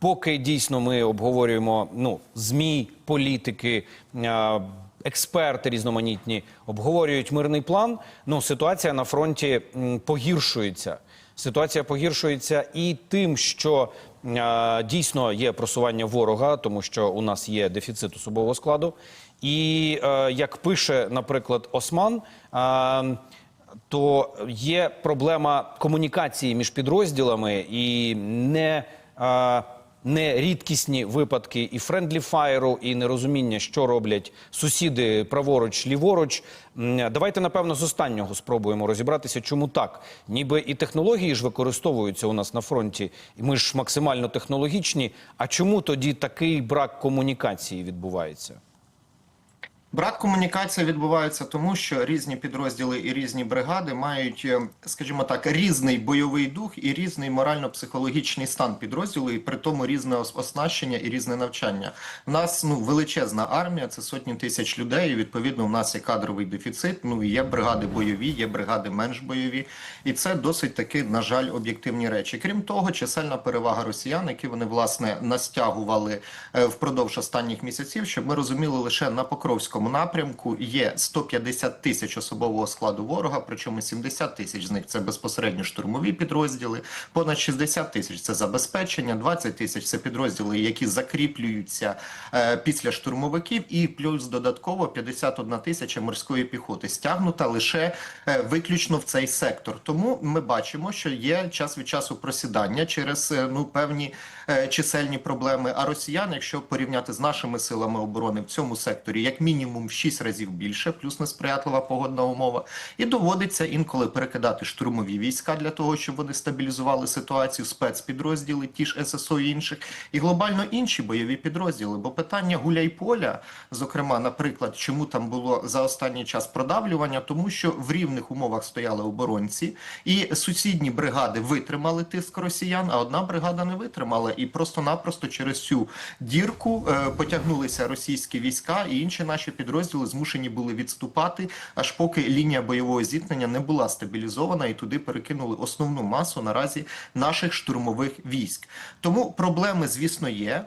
поки дійсно ми обговорюємо ну, ЗМІ, політики, експерти різноманітні обговорюють мирний план. Ну, ситуація на фронті погіршується. Ситуація погіршується і тим, що дійсно є просування ворога, тому що у нас є дефіцит особового складу. І е, як пише, наприклад, Осман. То є проблема комунікації між підрозділами і не, а, не рідкісні випадки і френдлі фаєру, і нерозуміння, що роблять сусіди праворуч, ліворуч. Давайте, напевно, з останнього спробуємо розібратися, чому так. Ніби і технології ж використовуються у нас на фронті, і ми ж максимально технологічні. А чому тоді такий брак комунікації відбувається? Брак комунікації відбувається тому, що різні підрозділи і різні бригади мають, е, скажімо так, різний бойовий дух і різний морально-психологічний стан підрозділу, і при тому різне оснащення і різне навчання. У нас ну величезна армія, це сотні тисяч людей. і, Відповідно, у нас є кадровий дефіцит. Ну є бригади бойові, є бригади менш бойові, і це досить таки, на жаль, об'єктивні речі. Крім того, чисельна перевага росіян, які вони власне настягували е, впродовж останніх місяців, щоб ми розуміли лише на Покровському напрямку є 150 тисяч особового складу ворога, причому 70 тисяч з них це безпосередньо штурмові підрозділи, понад 60 тисяч це забезпечення, 20 тисяч це підрозділи, які закріплюються е, після штурмовиків, і плюс додатково 51 тисяча морської піхоти стягнута лише е, виключно в цей сектор. Тому ми бачимо, що є час від часу просідання через е, ну певні е, чисельні проблеми. А росіян, якщо порівняти з нашими силами оборони в цьому секторі, як мінімум в 6 разів більше, плюс несприятлива погодна умова, і доводиться інколи перекидати штурмові війська для того, щоб вони стабілізували ситуацію, спецпідрозділи, ті ж ССО і інших, і глобально інші бойові підрозділи. Бо питання гуляй-поля, зокрема, наприклад, чому там було за останній час продавлювання, тому що в рівних умовах стояли оборонці, і сусідні бригади витримали тиск росіян, а одна бригада не витримала, і просто-напросто через цю дірку е, потягнулися російські війська, і інші наші змушені були відступати, аж поки лінія бойового зіткнення не була стабілізована, і туди перекинули основну масу наразі наших штурмових військ. Тому проблеми, звісно, є.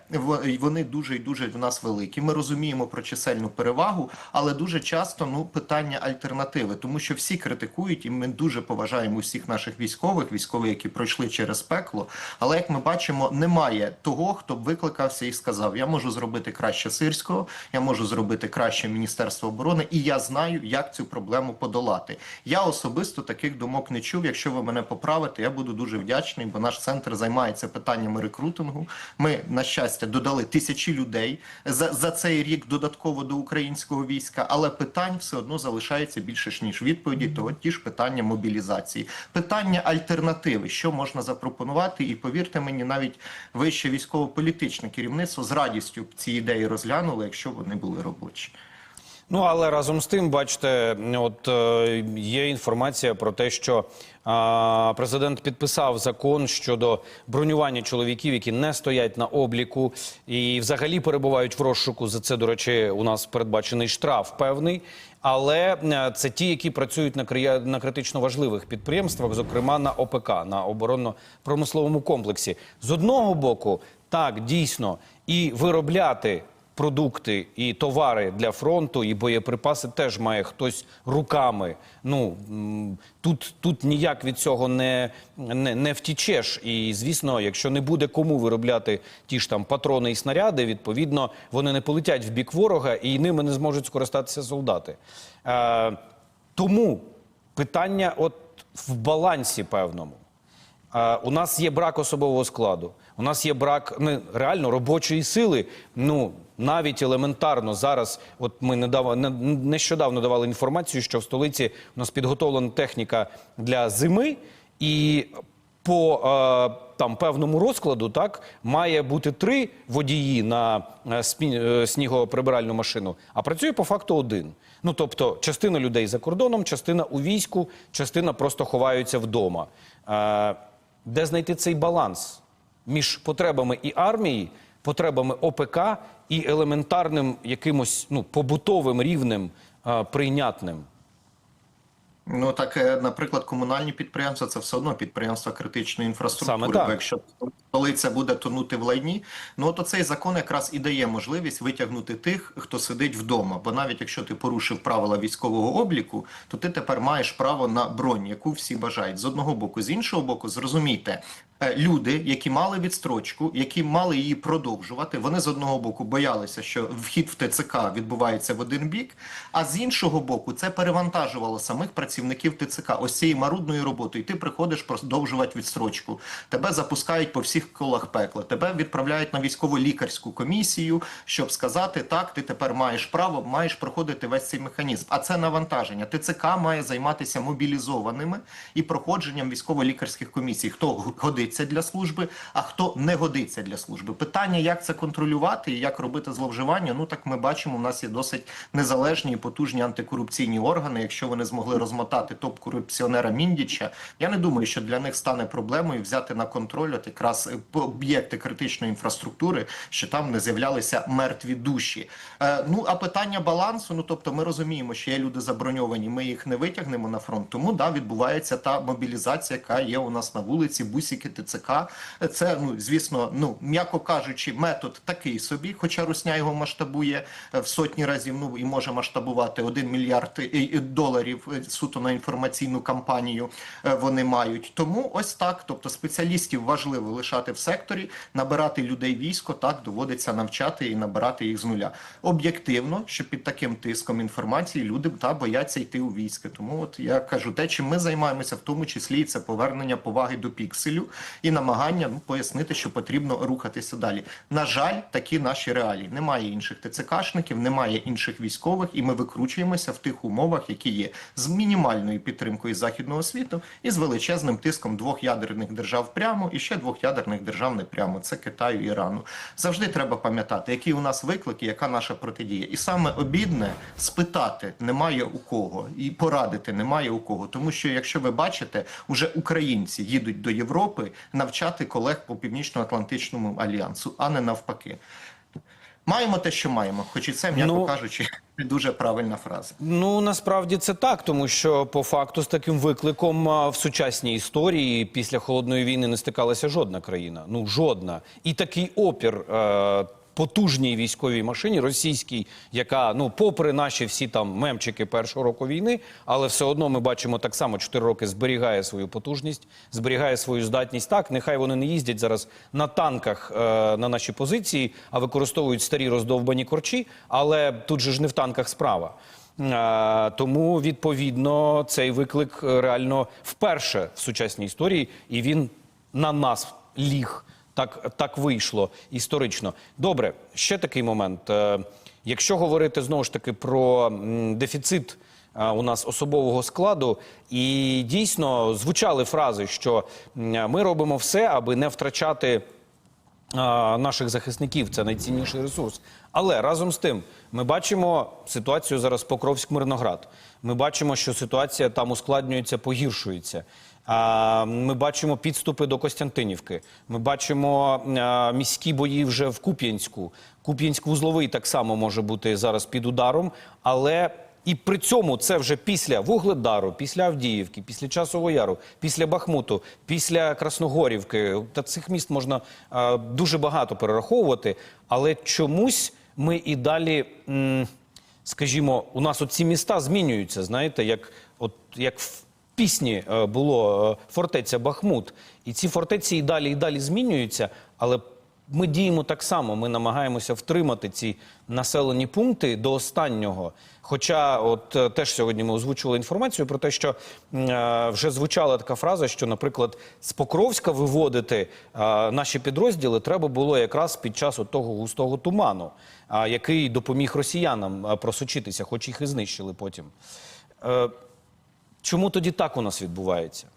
Вони дуже і дуже в нас великі. Ми розуміємо про чисельну перевагу, але дуже часто ну питання альтернативи, тому що всі критикують, і ми дуже поважаємо всіх наших військових, військових, які пройшли через пекло. Але як ми бачимо, немає того, хто б викликався і сказав: Я можу зробити краще сирського, я можу зробити краще Міністерство оборони, і я знаю, як цю проблему подолати. Я особисто таких думок не чув. Якщо ви мене поправите, я буду дуже вдячний, бо наш центр займається питаннями рекрутингу. Ми, на щастя, додали тисячі людей за, за цей рік додатково до українського війська, але питань все одно залишається більше ніж відповіді. То ті ж питання мобілізації, питання альтернативи, що можна запропонувати, і повірте мені, навіть вище військово-політичне керівництво з радістю ці ідеї розглянули, якщо вони були робочі. Ну але разом з тим, бачите, от е, є інформація про те, що е, президент підписав закон щодо бронювання чоловіків, які не стоять на обліку і взагалі перебувають в розшуку. За це, до речі, у нас передбачений штраф певний. Але е, це ті, які працюють на крия- на критично важливих підприємствах, зокрема на ОПК, на оборонно-промисловому комплексі. З одного боку, так дійсно і виробляти продукти і товари для фронту, і боєприпаси теж має хтось руками. Ну тут, тут ніяк від цього не, не, не втічеш. І звісно, якщо не буде кому виробляти ті ж там патрони і снаряди, відповідно вони не полетять в бік ворога і ними не зможуть скористатися солдати. Е, тому питання, от в балансі певному. А, у нас є брак особового складу. У нас є брак ну, реально робочої сили. Ну навіть елементарно зараз. От ми недав... не- нещодавно давали інформацію, що в столиці у нас підготовлена техніка для зими, і по е, там певному розкладу так має бути три водії на е, е, снігоприбиральну машину, а працює по факту один. Ну тобто, частина людей за кордоном, частина у війську, частина просто ховаються вдома. Е, де знайти цей баланс між потребами і армії, потребами ОПК і елементарним якимось ну побутовим рівнем е, прийнятним? Ну так, е, наприклад, комунальні підприємства це все одно підприємства критичної інфраструктури. Саме. Бо якщо столиця буде тонути в лайні, ну то цей закон якраз і дає можливість витягнути тих, хто сидить вдома. Бо навіть якщо ти порушив правила військового обліку, то ти тепер маєш право на бронь, яку всі бажають з одного боку, з іншого боку, зрозумійте. Е, Люди, які мали відстрочку, які мали її продовжувати, вони з одного боку боялися, що вхід в ТЦК відбувається в один бік, а з іншого боку, це перевантажувало самих працівників ТЦК. Ось цією марудною роботою. Ти приходиш продовжувати відстрочку. Тебе запускають по всіх колах пекла. Тебе відправляють на військово-лікарську комісію, щоб сказати, так, ти тепер маєш право, маєш проходити весь цей механізм. А це навантаження. ТЦК має займатися мобілізованими і проходженням військово-лікарських комісій. Хто г- годиться для служби, а хто не годиться для служби. Питання, як це контролювати і як робити зловживання. Ну так ми бачимо, у нас є досить незалежні і потужні антикорупційні органи. Якщо вони змогли розмотати топ-корупціонера Міндіча, я не думаю, що для них стане проблемою взяти на контроль от якраз е, об'єкти критичної інфраструктури, що там не з'являлися мертві душі. Е, ну а питання балансу, ну тобто, ми розуміємо, що є люди заброньовані, ми їх не витягнемо на фронт. Тому да, відбувається та мобілізація, яка є у нас на вулиці, бусики, ТЦК. Це ну звісно, ну м'яко кажучи, метод такий собі, хоча Русня його масштабує в сотні разів. Ну і може масштабувати 1 мільярд е, е, доларів е, суто на інформаційну кампанію. Вони мають тому ось так. Тобто спеціалістів важливо лишати в секторі, набирати людей військо. Так доводиться навчати і набирати їх з нуля. Об'єктивно, що під таким тиском інформації люди та бояться йти у військо. Тому от я кажу, те, чим ми займаємося, в тому числі і це повернення поваги до пікселю і намагання ну, пояснити, що потрібно рухатися далі. На жаль, такі наші реалії. Немає інших ТЦКшників, немає інших військових, і ми викручуємося в тих умовах, які є з мінімальною підтримкою західного світу і з величезним тиском двох ядерних держав прямо і ще двох ядерних держав не прямо. Це Китаю і Ірану. Завжди треба пам'ятати, які у нас виклики, яка наша протидія. І саме обідне спитати немає у кого, і порадити немає у кого. Тому що, якщо ви бачите, уже українці їдуть до Європи навчати колег по північно-атлантичному альянсу, а не навпаки. Маємо те, що маємо, хоч і це, м'яко Ну, кажучи, не дуже правильна фраза. Ну насправді це так, тому що по факту з таким викликом в сучасній історії після холодної війни не стикалася жодна країна. Ну жодна. І такий опір. е, Потужній військовій машині російській, яка ну, попри наші всі там мемчики першого року війни, але все одно ми бачимо так само 4 роки зберігає свою потужність, зберігає свою здатність. Так, нехай вони не їздять зараз на танках е, на наші позиції, а використовують старі роздовбані корчі. Але тут же ж не в танках справа. Е, Тому відповідно цей виклик е, реально вперше в сучасній історії, і він на нас ліг. Так, так вийшло історично. Добре, ще такий момент. Е, Якщо говорити знову ж таки про дефіцит е, у нас особового складу, і дійсно звучали фрази, що ми робимо все, аби не втрачати наших захисників це найцінніший ресурс. Але разом з тим ми бачимо ситуацію зараз Покровськ-Мирноград. Ми бачимо, що ситуація там ускладнюється, погіршується. Ми бачимо підступи до Костянтинівки. Ми бачимо міські бої вже в Куп'янську. Куп'янськ-Вузловий так само може бути зараз під ударом, але і при цьому це вже після Вугледару, після Авдіївки, після Часового Яру, після Бахмуту, після Красногорівки. Та цих міст можна дуже багато перераховувати. Але чомусь ми і далі, скажімо, у нас оці міста змінюються. Знаєте, як, от, як пісні е, було е, фортеця Бахмут. І ці фортеці і далі, і далі змінюються, але ми діємо так само. Ми намагаємося втримати ці населені пункти до останнього. Хоча, от е, теж сьогодні ми озвучували інформацію про те, що е, вже звучала така фраза, що, наприклад, з Покровська виводити е, наші підрозділи треба було якраз під час от того густого туману, а, який допоміг росіянам е, просочитися, хоч їх і знищили потім. Е, Чому тоді так у нас відбувається?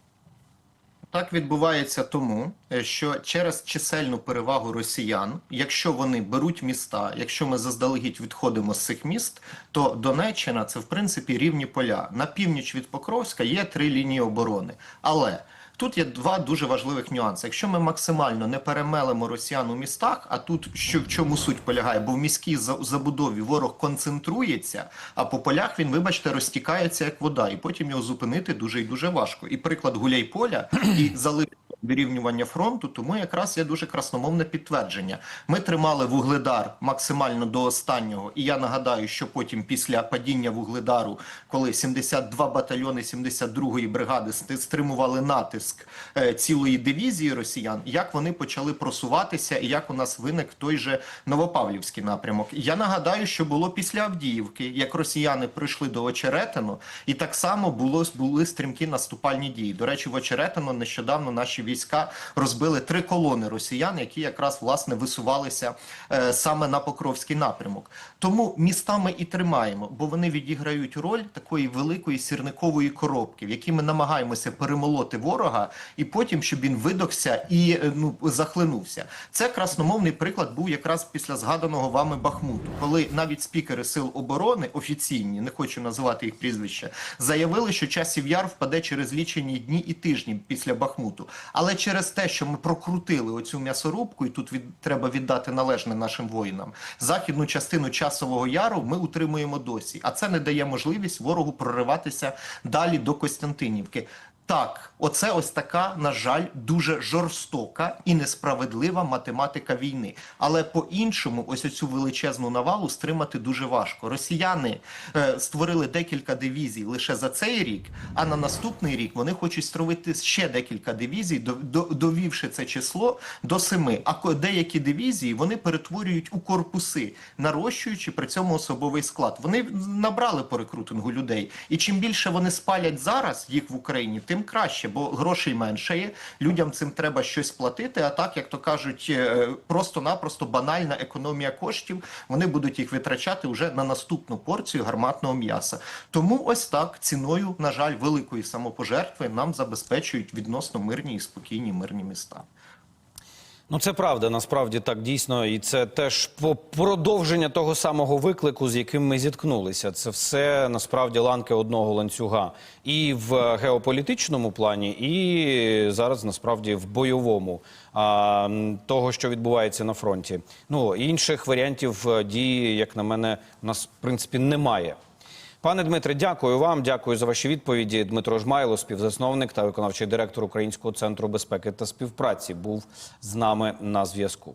Так відбувається тому, е, що через чисельну перевагу росіян, якщо вони беруть міста, якщо ми заздалегідь відходимо з цих міст, то Донеччина це в принципі рівні поля. На північ від Покровська є три лінії оборони, але Тут є два дуже важливих нюанси. Якщо ми максимально не перемелимо росіян у містах, а тут що в чому суть полягає, бо в міській за- забудові ворог концентрується, а по полях він, вибачте, розтікається як вода, і потім його зупинити дуже і дуже важко. І приклад Гуляйполя і залив вирівнювання фронту, тому якраз є дуже красномовне підтвердження. Ми тримали вугледар максимально до останнього, і я нагадаю, що потім після падіння вугледару, коли 72 батальйони 72-ї бригади ст- стримували натиск е, цілої дивізії росіян, як вони почали просуватися, і як у нас виник той же Новопавлівський напрямок. Я нагадаю, що було після Авдіївки, як росіяни прийшли до Очеретину, і так само було були стрімкі наступальні дії. До речі, в Очеретино нещодавно наші війська розбили три колони росіян, які якраз власне висувалися е, саме на Покровський напрямок. Тому міста ми і тримаємо, бо вони відіграють роль такої великої сірникової коробки, в якій ми намагаємося перемолоти ворога, і потім, щоб він видохся і е, ну захлинувся. Це красномовний приклад був якраз після згаданого вами Бахмуту, коли навіть спікери сил оборони офіційні, не хочу називати їх прізвища, заявили, що часів яр впаде через лічені дні і тижні після Бахмуту. Але через те, що ми прокрутили оцю м'ясорубку, і тут від треба віддати належне нашим воїнам, західну частину часового яру ми утримуємо досі, а це не дає можливість ворогу прориватися далі до Костянтинівки. Так, оце ось така, на жаль, дуже жорстока і несправедлива математика війни. Але по-іншому, ось оцю величезну навалу стримати дуже важко. Росіяни е, створили декілька дивізій лише за цей рік, а на наступний рік вони хочуть створити ще декілька дивізій, до, до, довівши це число до семи. А деякі дивізії вони перетворюють у корпуси, нарощуючи при цьому особовий склад. Вони набрали по рекрутингу людей, і чим більше вони спалять зараз їх в Україні, тим краще, бо грошей менше є. Людям цим треба щось платити. А так, як то кажуть, е, просто-напросто банальна економія коштів. Вони будуть їх витрачати вже на наступну порцію гарматного м'яса. Тому ось так ціною, на жаль, великої самопожертви нам забезпечують відносно мирні і спокійні мирні міста. Ну, це правда, насправді так дійсно, і це теж продовження того самого виклику, з яким ми зіткнулися. Це все насправді ланки одного ланцюга і в геополітичному плані, і зараз насправді в бойовому а, того, що відбувається на фронті. Ну інших варіантів е, дії, як на мене, у нас в принципі немає. Пане Дмитре, дякую вам. Дякую за ваші відповіді. Дмитро Жмайло, співзасновник та виконавчий директор Українського центру безпеки та співпраці, був з нами на зв'язку.